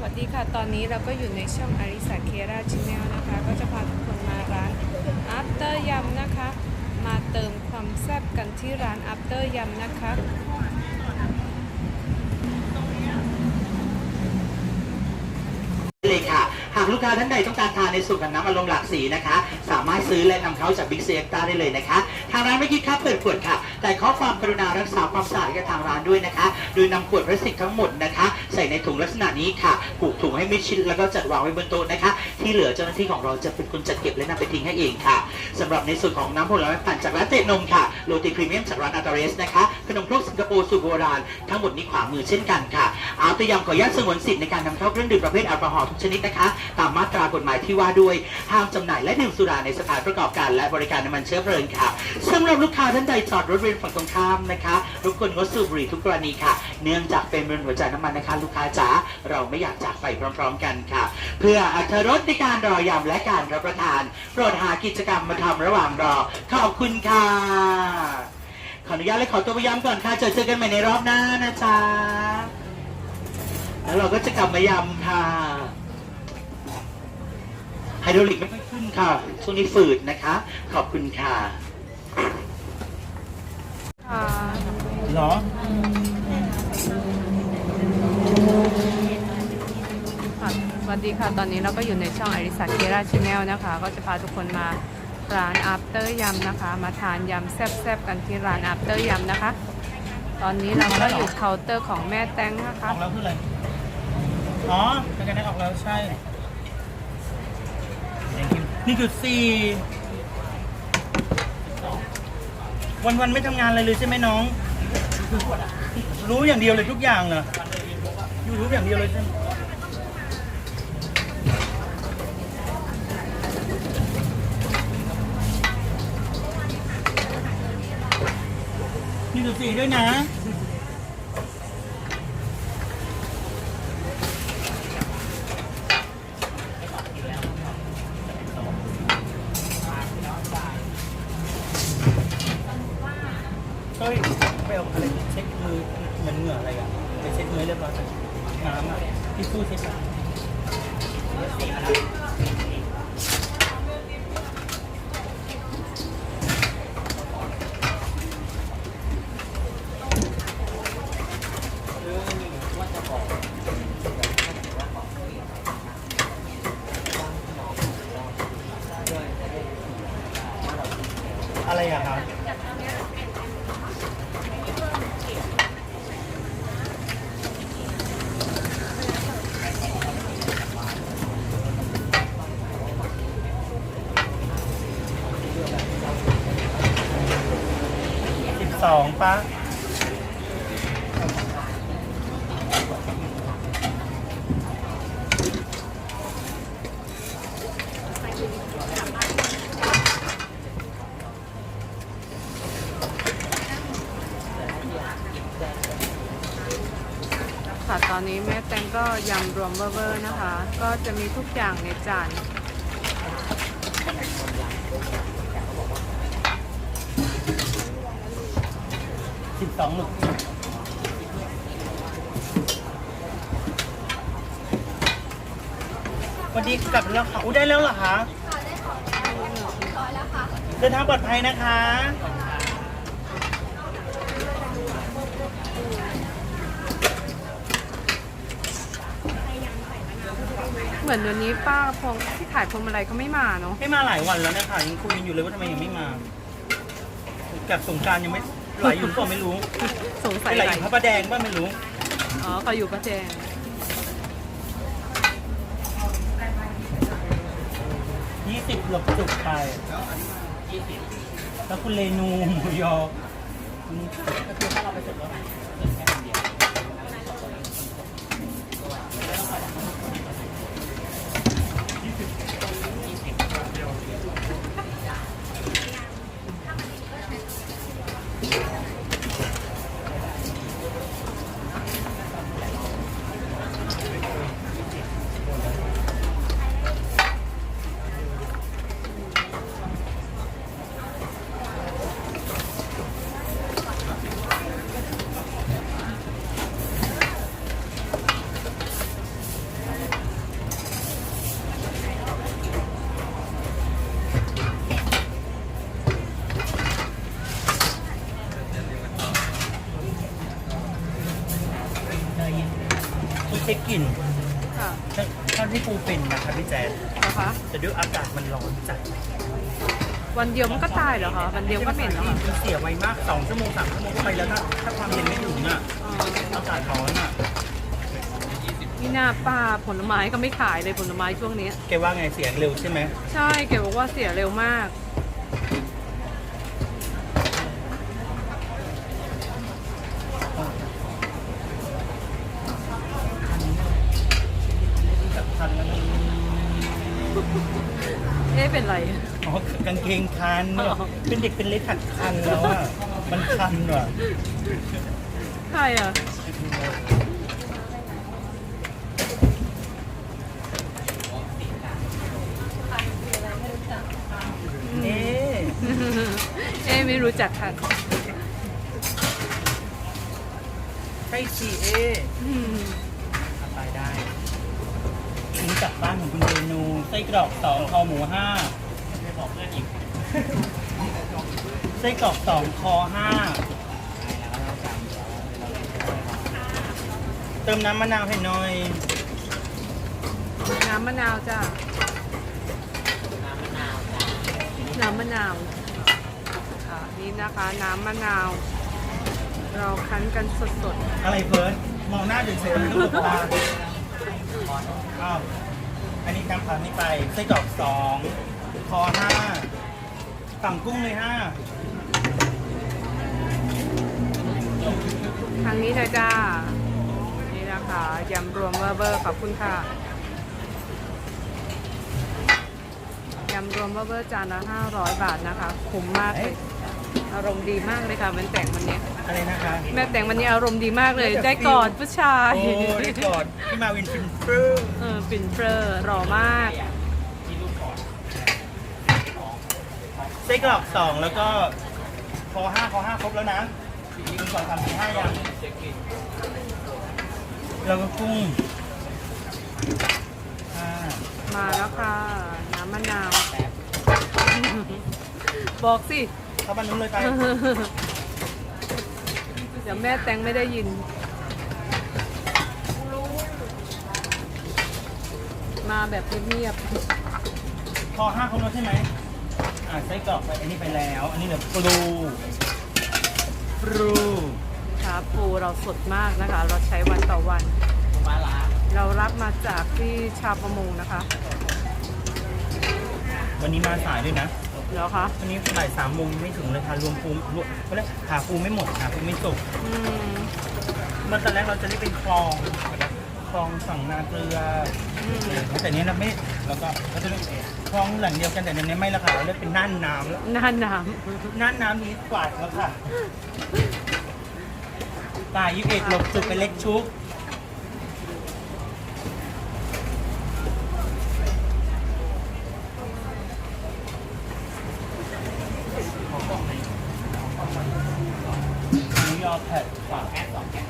สวัสดีค่ะ ตอนนี้เราก็อยู่ในช่องอาริสาเคราชแนลนะคะ ก็จะพาทุกคนมาร้าน After ยำนะคะ มาเติมความแซ่บกันที่ร้าน After ยำนะคะ เลยค่ะ ลูกค้าท่านใดต้องการทานในสูตรของน้ำอารมณ์หลากสีนะคะ สามารถซื้อและนำเข้าจากบิ๊กซีเอ็กตาได้เลยนะคะ ทางร้านไม่คิดค่าเปิดขวดค่ะ แต่ขอความกรุณารักษาความสะอาดกับทางร้านด้วยนะคะ โดยนำขวดพลาสติกทั้งหมดนะคะ ใส่ในถุงลักษณะนี้ค่ะผูกถุงให้มิดชิดแล้วก็จัดวางไว้บนโต๊ะนะคะ ที่เหลือเจ้าหน้าที่ของเราจะเป็นคนจัดเก็บและนำไปทิ้งให้เองค่ะสำหรับในส่วนของน้ำผลไม้ปั่นจากร้านเจดนมค่ะ โรตีพรีเมียมจากร้านอัตเรสนะคะขนมครกสิงคโปร์สูตรโบราณทั้งหมดนี้ขวามือเช่นกันค่ะอาตัวยำขออนุญาตสงวนสิทธิ์ในการนำเข้าเครื่องดื่มประเภทแอลกอฮอล์ทุกชนิดนะคะ ตามมาตรากฎหมายที่ว่าด้วยห้ามจำหน่ายและดื่มสุราในสถานประกอบการและบริการน้ำมันเชื้อเพลิงค่ะสำหรับลูกค้าท่านใดจอดรถเรียนฝั่งตรงข้ามนะคะรบกวนงดสูบบุหรี่ทุกกรณีค่ะ เนื่องจากเป็นเรือนหัวใจน้ำมันนะคะ ลูกค้าจ๋าเราไม่อยากจากไปพร้อม ๆ กันค่ะ เพื่ออัตรสในการรอยำและการรับประทานโปรดหากิจกรรมมาทำระหว่างรอขอบคุณค่ะขออนุญาตและขอตัวไปย้ำก่อนค่ะเจอเจอกันใหม่ในรอบหน้านะจ๊ะ แล้วเราก็จะกลับมายำค่ะ ไฮโดรลิกไม่ค่อยขึ้นค่ะช่วงนี้ฝืดนะคะ ขอบคุณค่ะค่ะเหรอค่ะสวัสดีค่ะ ตอนนี้เราก็อยู่ในช่องอาริสาเคราชแนลนะคะ ก็จะพาทุกคนมา ร้าน After ยำนะคะ มาทานยำแซ่บๆกันที่ร้าน After ยำนะคะ ตอนนี้เราก็อยู่เคาน์เตอร์ของแม่แตงนะคะอกแล้วคืออะไร อ๋อเป็นกันได้ออกแล้วใช่ นี่คือสี่วันวันๆไม่ทำงานอะไรเลยใช่ไหมน้อง รู้อย่างเดียวเลยทุกอย่างเหรอยูรู้อย่างเดียวเลยใช่ไหม นี่คือสี่ด้วยนะ เฮ้ยไปเอาอะไรเช็คมือเหมือนเหงื่ออะไรอะไปเช็คมือเรียบร้อยน้ำอะที่สู้เช็คอะอะไรอะครับ สองปะค่ะตอนนี้แม่แตงก็ยำรวมเวอร์นะคะ ก็จะมีทุกอย่างในจาน สิบสองหมึกวันนี้กลับแล้วค่ะอุ้ยได้แล้วเหรอคะเดินทางปลอดภัยนะคะเหมือนวันนี้ป้าพงที่ขายพวงมาลัยเขาไม่มาเนาะ ไม่มาหลายวันแล้วนะคะยังคุยกันอยู่เลยว่าทำไมยังไม่มา กับสงกรารยังไม่ ไหลอยู่หรือเปล่าไม่รู้สงไปสัยไหลไหลอยู่พระประแดงบ้างไม่รู้ อ๋อเขาอยู่ประแจงยี่สิบหลบจุกไปแล้วคุณเรนูหมูยอช็ ปูเป็นนะครับพี่แจ๊ดนะคะ แต่ด้วยอากาศมันร้อนจัดวันเดียวมันก็ตายเหรอคะ วันเดียวก็เหม็นเหรอคะมันเสียไวมากสองชั่วโมงสามชั่วโมงก็ไปแล้วนะถ้าความเย็นไม่ถึงอะอ๋ออากาศร้อนอะนี่หน้าป้าผลไม้ก็ไม่ขายเลยผลไม้ช่วงนี้ แกว่าไงเสียเร็วใช่ไหม ใช่เก๋บอกว่าเสียเร็วมาก แบบคันแล้วนะ เอ๊ะเป็นไร อ๋อกางเกงคันเนี่ยอ๋อเป็นเด็กเป็นเล็กขัดคันแล้วอะ มันคันว่ะใครอะเอ๊ะเอ๊ะไม่รู้จักค่ะใช่สิเอ๊ะอืมไปได้ถึง จากบ้านของคุณเรนูไส้กรอกสองคอหมูห้าไม่บอกเพื่อนอีกไส้กรอกสองคอห้าเติมน้ำมะนาวให้หน่อย น้ำมะนาวจ้ะน้ำมะนาวอ่านี่นะคะน้ำมะนาว เราคั้นกันสดอะไรเฟิร์สมองหน้าเฉยๆไม่ต้องหลบตาอ้าว อันนี้น้ำผัดนี่ไปไส้กรอกสองคอห้าสั่งกุ้งเลยห้าทางนี้เลยจ้า นี่นะคะยำรวมเวอร์เบอร์ขอบคุณค่ะยำรวมเวอร์เบอร์จานละ500 บาทนะคะ คุ้มมากเลย อารมณ์ดีมากเลยค่ะแม่แต่งวันนี้อะไรนะคะแม่แต่งวันนี้อารมณ์ดีมากเลย ได้กอดผู้ชายโอ้ได้กอดพี่มาวินฟินฟรูเออปิ่นเฟอร์หล่อมากไส้กรอกสองแล้วก็คอห้าคอห้าครบแล้วนะหนึ่งสองสามสี่ห้ายังแล้วก็กุ้งห้ามาแล้วค่ะ น้ำมะนาว บอกสิ เข้าบ้านนู้นเลยไปเดี๋ยวแม่แตงไม่ได้ยินมาแบบเงียบคอห้าครบแล้วใช่ไหมอ่าไส้กรอกไปอันนี้ไปแล้ว อันนี้เหลือปลูปลูๆขาปูเราสดมากนะคะ เราใช้วันต่อวันเรารับมาจากที่ชาวประมงนะคะ วันนี้มาสายด้วยนะ เหรอคะวันนี้บ่ายสามโมงไม่ถึงเลยค่ะรวมปูรวมเขาเรียกหาปูไม่หมดหาปูไม่จบอืมเมื่อตอนแรกเราจะเรียกเป็นคลองคลองฝั่งนาเกลืออืมแต่เนี้ยเราไม่แล้วก็ก็จะเรียกคลองแหล่งเดียวกันแต่ในนี้ไม่และค่ะเราเรียกเป็นน่านน้ำแล้วน่านน้น่านน้ำนี้กวาดแล้วค่ะตายยี่สิบเอ็ดหลบจุดไปเล็กชุกนิวยอร์กแพดฝากแอดสองแกะ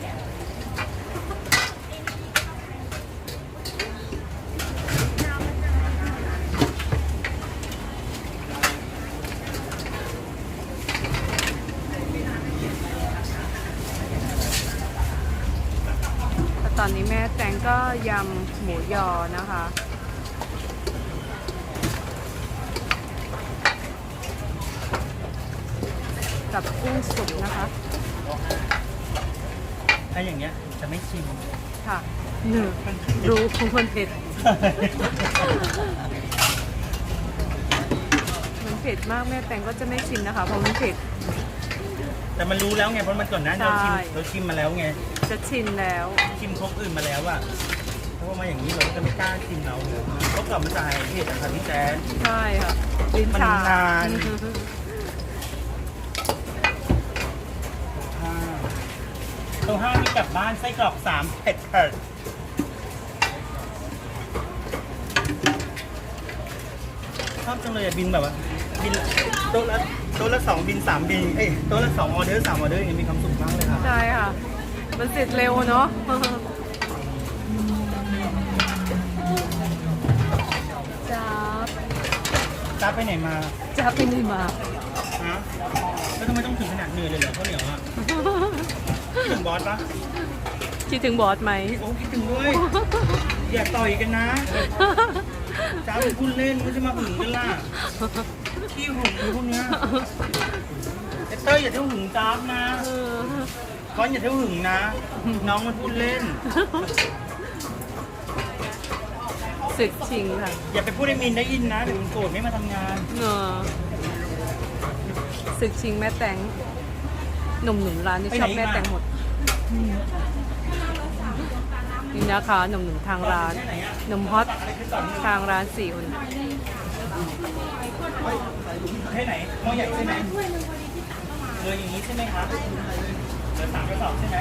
ำ แต่ตอนนี้แม่แตงก็ยำหมูยอนะคะ กับกุ้งสุกนะคะ ถ้าอย่างเงี้ยจะไม่ชิม ค่ะหนึ่งรู้คุณคนเผ็ด มันเผ็ดมากแม่แตงก็จะไม่ชิมนะคะ เพราะมันเผ็ด แต่มันรู้แล้วไงเพราะมันก่อนหน้าเราชิมใช่ เราชิมมาแล้วไง จะชินแล้ว ชิมครกอื่นมาแล้วอะเพราะว่ามาอย่างนี้เราก็จะไม่กล้าชิมเราเลยเพราะกลับมาจากเผ็ดอะค่ะพี่แจ๊ด ใช่ค่ะลิ้นมันชานาน ห้าตัวห้ามีกลับบ้านไส้กรอกสามเผ็ดเผ็ดชอบจังเลยอะบินแบบว่าบินโต๊ะละ โต๊ะละสองบินสามบิน เอ้ยโต๊ะละสองออเดอร์สามออเดอร์อย่างนี้มีความสุขมากเลยค่ะใช่ค่ะ มันเสร็จเร็วเนาะจ้าบจ้าไปไหนมาจ้าบไปไหนมา ฮะ แล้วทำไมต้องถึงขนาดเหนื่อยเลยเหรอข้าวเหนียวอะคิดถึงบอสปะคิดถึงบอสไหม โอ้คิดถึงด้วย อย่าต่อยกันนะ จ้าเป็นพูดเล่นไม่ใช่มาหึงกันล่ะ ขี้หึงพวกเนี้ยไอ้เต้ยอย่าเที่ยวหึงจ้าบนะเออก้อนอย่าเที่ยวหึงนะ น้องมันพูดเล่น ศึกชิงค่ะอย่าไปพูดให้มินได้ยินนะเดี๋ยวมันโกรธไม่มาทำงานเออศึกชิงแม่แตงหนุ่มหนุ่มๆร้านนี่ชอบแม่แตงหมดนี่นะคะหนุ่มหนุ่มๆทางร้านหนุ่มฮอตทางร้านสี่คน แค่ไหนหม้อใหญ่ใช่ไหมเอออย่างนี้ใช่ไหมครับเหลือสามกระสอบใช่ไหม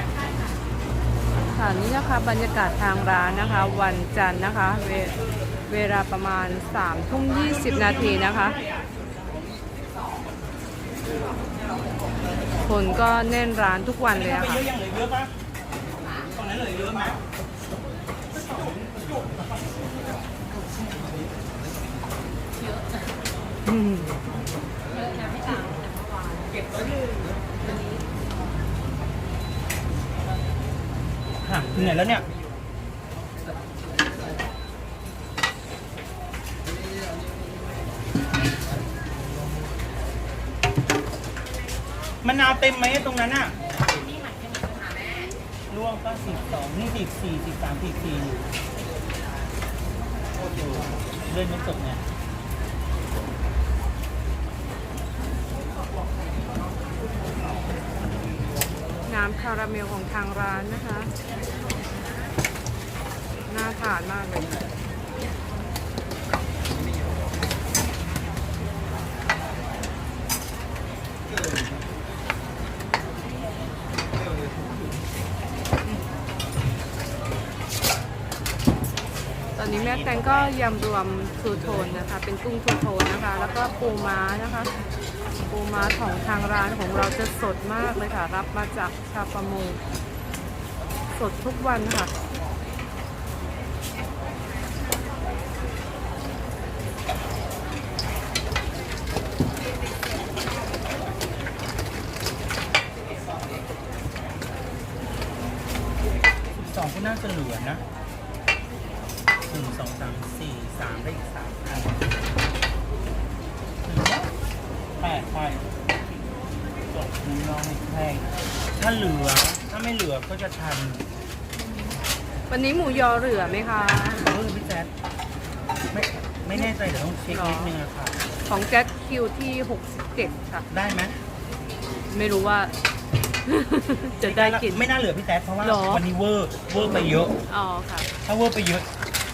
ค่ะนี่นะคะบรรยากาศทางร้านนะคะ วันจันทร์นะคะ เวเวลาประมาณ3ทุ่ม20 นาทีนะคะ คนก็แน่นร้านทุกวันเลยอะไปค่ะเยอะยังเหลือเยอะปะตอนนั้นเหลือเยอะไหม อืมฮะเหนื่อยแล้วเนี่ย มะนาวเต็มไหมตรงนั้นอะล่วงก็สิบสองนี่สิบสี่สิบสามสิบสี่เลื่อนไม่จบเนี่ย น้ำคาราเมลของทางร้านนะคะ น่าทานมากเลย ตอนนี้ แตงก็ยำรวมทูโทนนะคะ เป็นกุ้งทูโทนนะคะ แล้วก็ปูม้านะคะ ปูม้าของทางร้านของเราจะสดมากเลยค่ะ รับมาจากชาวประมงสดทุกวันค่ะ สองก็น่าจะเหลือนะหนึ่งส องสามสี่สามได้อีกสามอันเหลือแปดไปจบน้องแพงถ้าเหลือ ถ้าไม่เหลือก็จะทันวันนี้หมูยอเหลือไหมคะ เออพี่แจ๊ดไม่ไม่แน่ใจเดี๋ยวต้องเช็คนิดนึงอะค่ะ ของแจ็คคิวที่ 67 ค่ะ ได้ไหมไม่รู้ว่า จะได้กิน ไม่น่าเหลือพี่แจ๊ดเพราะว่าหรอ วันนี้เวอร์เวอร์ไปเยอะ อ๋อค่ะ ถ้าเวอร์ไปเยอะ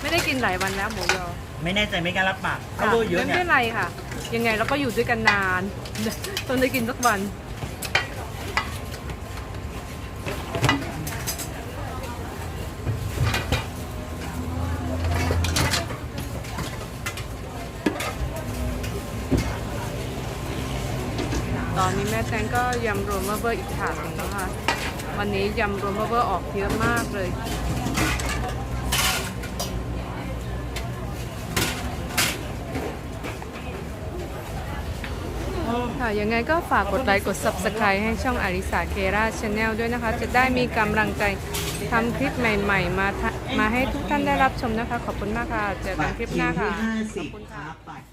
ไม่ได้กินหลายวันแล้วหมูยอไม่แน่ใจไม่กล้ารับปากถ้าค่ะเวอร์เยอะไม่เนี่ยเป็นไรค่ะ ยังไงเราก็อยู่ด้วยกันนานต้องได้กินสักวัน ตอนนี้แม่แตงก็ยำรวมเบอร์อีกถาดหนึ่งนะคะ วันนี้ยำรวมเบอร์ออกเยอะมากเลย ค่ะยังไงก็ฝากกดไลค์กด Subscribe ให้ช่องอาริสาเคราชแนลด้วยนะคะ จะได้มีกำลังใจทำคลิปใหม่ ๆ มาทะมาให้ทุกท่านได้รับชมนะคะ ขอบคุณมากค่ะ เจอกันคลิปหน้าค่ะบัตรคิวที่ขอบคุณ50คค่ะรับบัตรคิวที่